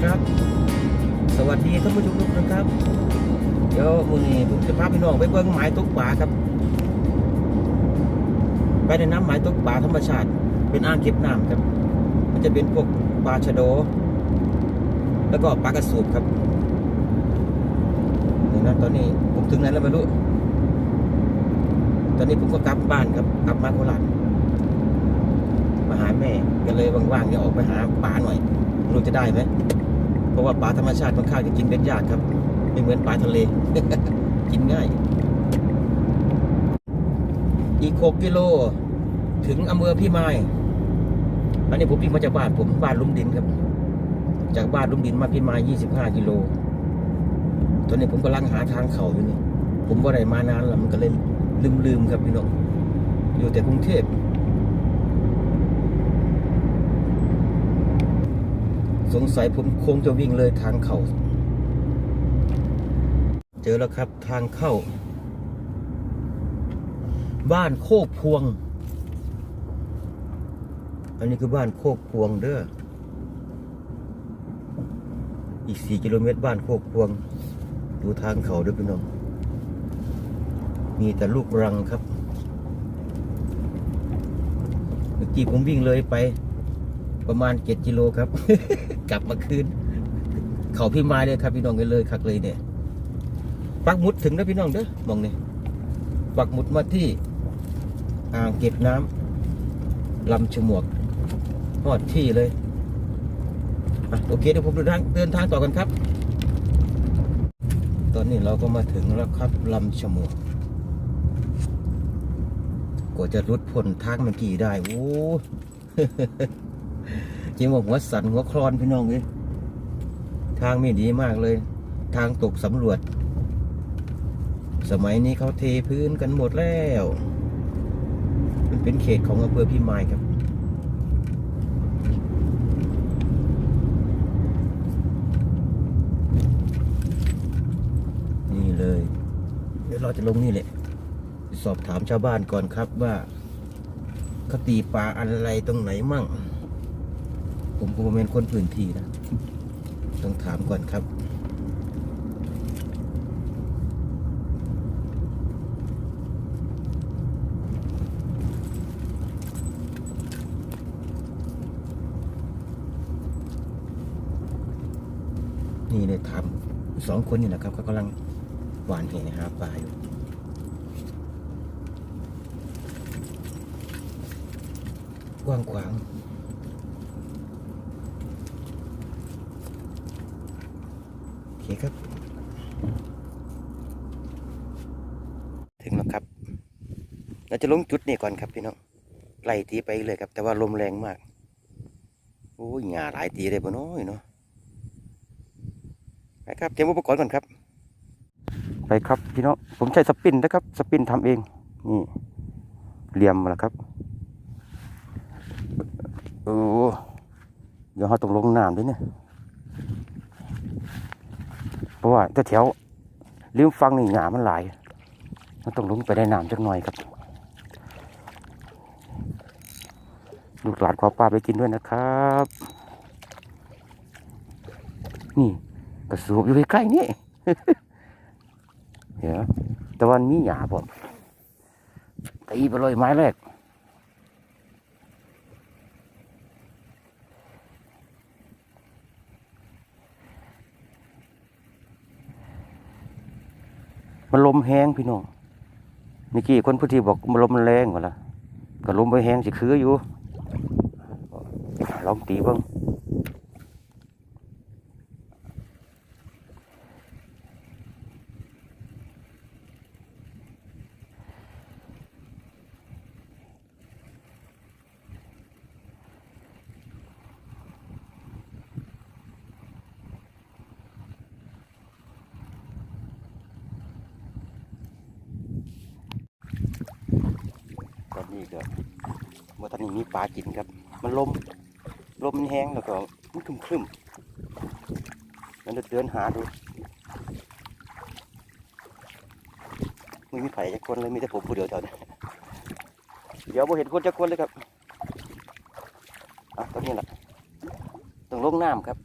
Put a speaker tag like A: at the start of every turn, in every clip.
A: สดีครับ สวัสดีท่านผู้ชมทุกท่านครับ เดี๋ยวมือนี้ผมจะพาพี่น้องไปเบิ้งหมายตกปลาครับ ไปในน้ำหมายตกปลาธรรมชาติ เป็นอ่างเก็บน้ำครับ มันจะเป็นพวกปลาชะโด แล้วก็ปลากระสูบครับเดี๋ยวนะตอนนี้ผมถึงไหนแล้วไม่รู้ตอนนี้ผมก็กลับบ้านครับกลับมาโคราชมาหาแม่ก็เลยว่างๆเนี่ยออกไปหาปลาหน่อยรู้จะได้ไหม ราะว่าปลาธรรมชาติค่อนข้างจะกินเป็นยากครับ ไม่เหมือนปลาทะเล กินง่าย อีก6กิโล ถึงอำเภอพี่ไม้อันนี้ผมวิ่งมาจากบ้านผมบ้านลุ่มดินครับ จากบ้านลุ่มดินมาพี่ไม้25กิโล ตอนนี้ผมกำลังหาทางเข่าอยู่นี่ ผมว่าได้มานานแล้วมันก็เลยลืมๆครับพี่น้อง อยู่แต่กรุงเทพ สงสัยผมคงจะวิ่งเลยทางเขาเจอแล้วครับทางเข้า บ้านโคกพวง อันนี้คือบ้านโคกพวงเด้ออีกสี่กิโลเมตรบ้านโคกพวง ดูทางเขาเด้วยพี่น้องมีแต่ลูกรังครับ เมื่อกี้ผมวิ่งเลยไป ประมาณเจ็ดกิโลครับ กลับมาคืน เขาพี่ไม้เลยครับพี่น้องกันเลยคักเลยเนี่ยปักหมุดถึงแล้วพี่น้องเด้อมองนี่ปักหมุดมาที่อ่างเก็บน้ำลำฉมวกหอดที่เลยอโอเคเดี๋ยวผมเดินทางเดินทางต่อกันครับ ตอนนี้เราก็มาถึงแล้วครับลำฉมวกกว่าจะรุดพ้นทางเมื่อกี้ได้โอ้ จริงว่าหัวสั่นหัวคลอนพี่น้องเลยทางไม่ดีมากเลย ทางตกสำรวจ สมัยนี้เขาเทพื้นกันหมดแล้ว มันเป็นเขตของอำเภอพิมายครับนี่เลยเดี๋ยวเราจะลงนี่แหละ สอบถามชาวบ้านก่อนครับว่าเขาตีปลาอะไรตรงไหนมั่ง ผมก็เป็นคนพื้นที่นะ ต้องถามก่อนครับนี่เลยทำสองคนนี่แหละครับเขากำลังหวานเหนหาปลาอยู่กว้างขวาง โอเคครับ ถึงแล้วครับ เราจะลงจุดนี้ก่อนครับพี่น้องไล่ตีไปเลยครับ แต่ว่าลมแรงมาก โอ้ยหญ้าหลายตีเลยบ่น้อยเนาะไปครับเตรียมอุปกรณ์ก่อนครับ ไปครับพี่น้องผมใช้สปินนะครับ สปินทำเองนี่เหลี่ยมมาแล้วครับโอ้เดี๋ยวเราต้องลงน้ำด้วยเนี่ย เพราะว่าแต่แถวริมฟังนี่หยามันหลาย มันต้องลงไปได้น้ำจักหน่อยครับ ลูกหลานขอปลาไปกินด้วยนะครับ นี่กระสูบอยู่ใกล้ๆนี่ เดี๋ยวแต่วันมีหยาผมตีไปเลยไม้แรก มันลม แห้งพี่น้องเมื่อกี้คนพื้นที่บอกลมมันแรงกว่าละก็ลมไปแห้งสิคืออยู่ลองตีบ้าง ก็เมื่อตอนนี้มีปลากินครับ มันลมลมมันแห้งแล้วก็มันครึมคึมๆมันจะเดินหาดูไม่มีไผ่จักคนเลยมีแต่ผมผู้เดียวเท่านั้นเดี๋ยวบ่เห็นคนจักคนเลยครับอะตอนนี้แหละต้องลงน้ำครับ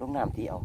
A: ลงน้ำที่เอา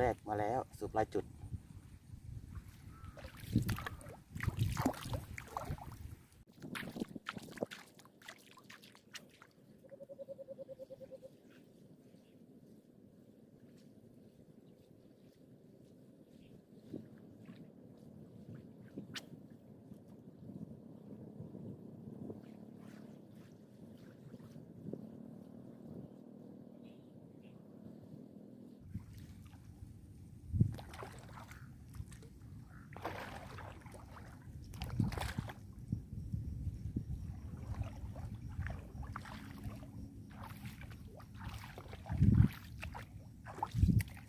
A: แรกมาแล้วสูบลายจุด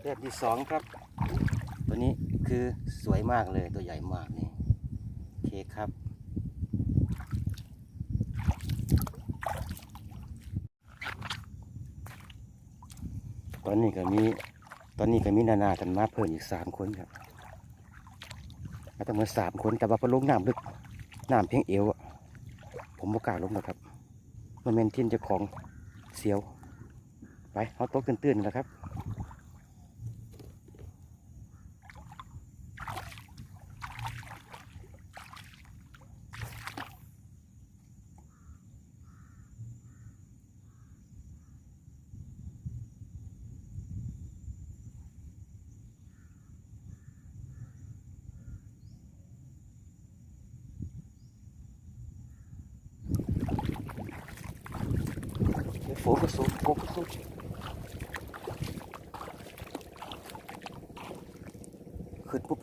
A: เลือดที่สองครับ ตัวนี้คือสวยมากเลยตัวใหญ่มากนี่เคครับตอนนี้ก็มีตอนนี้ก็มีนานากันมาเพิ่มอีกสามคนครับมาตั้งมาสามคนแต่ว่าพอลงน้ำลึกน้ำเพียงเอวผมบ่กล้าลงหรอกครับมันเป็นทินเจ้าของเสียว ไปเอาโต๊ะตื่นๆนะครับ โฟกัสสูโฟกัสสูขึ้นปุ๊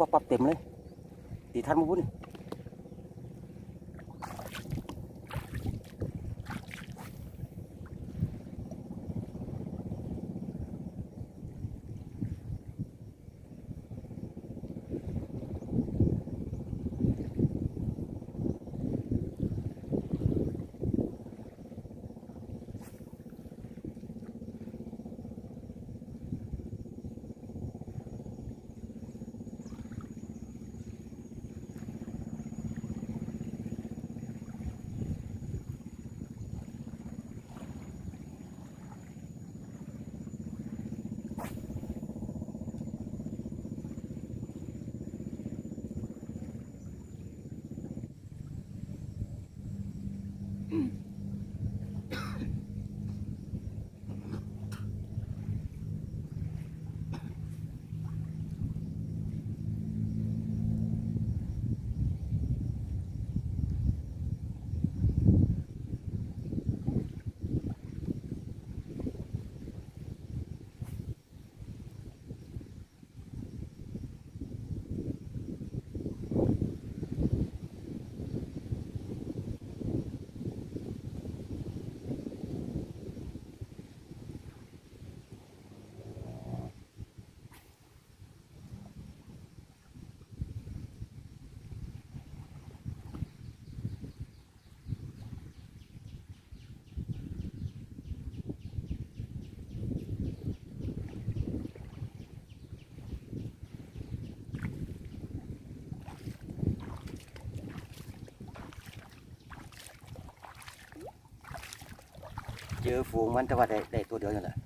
A: เจอฝูงมันแต่ว่าได้ได้ตัวเดียวนี่แหละ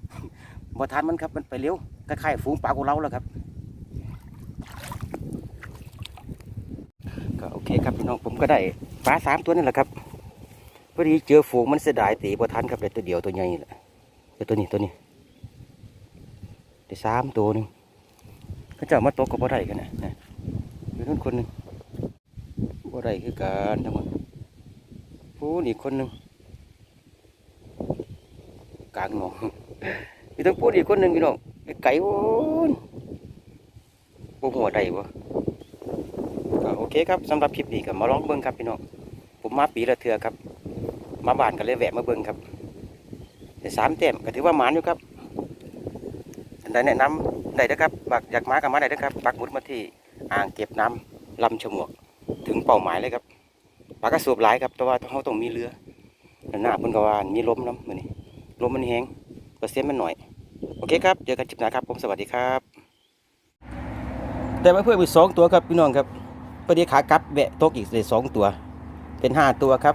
A: บ่ทันมันครับมันไปเร็วคล้ายๆฝูงปลากุเลาแล้วครับก็โอเคครับพี่น้องผมก็ได้ปลาสามตัวนี่แหละครับพอดีเจอฝูงมันเสียดายตีบ่ทันครับได้ตัวเดียวตัวใหญ่นี่แหละเดี๋ยตัวนี้ตัวนี้ได้สามตัวหนึงเขาจ้ามาตกกับบ่ได้กันนะนะมีนู่นคนหนึ่งบ่ได้คือการทั้งหมดผู้นี่คนหนึ่ง กลางหนองมีต้องพูดอีกคนหนึ่งพี่น้องไก่โอ้นโอ้หัวใดวะโอเคครับสำหรับคลิปนี้ก็มาลองเบิ่งครับพี่น้องผมมาปีละเทือครับ มาบ้านก็เลยแวะมาเบิ่งครับแต่สามเต็มก็ถือว่าหมานอยู่ครับอันใดแนะนำได้เด้อครับบักอยากมากับมาได้เด้อครับปักมุดมาที่อ่างเก็บน้ำลำฉมวก ถึงเป้าหมายเลยครับปลากระสูบหลายครับแต่ว่าเขาต้องมีเรือหน้าเพิ่นก็ว่ามีล้มน้ำมือนี้ ลมมันแห้งเปอร์เซ็นต์มันหน่อย โอเคครับ เจอกันจิบหน้าครับ ผมสวัสดีครับ แต่มาเพิ่มอีกสองตัวครับพี่น้องครับประเดี๋ยวขากลับแวะตกอีกเลยสองตัว เป็นห้าตัวครับ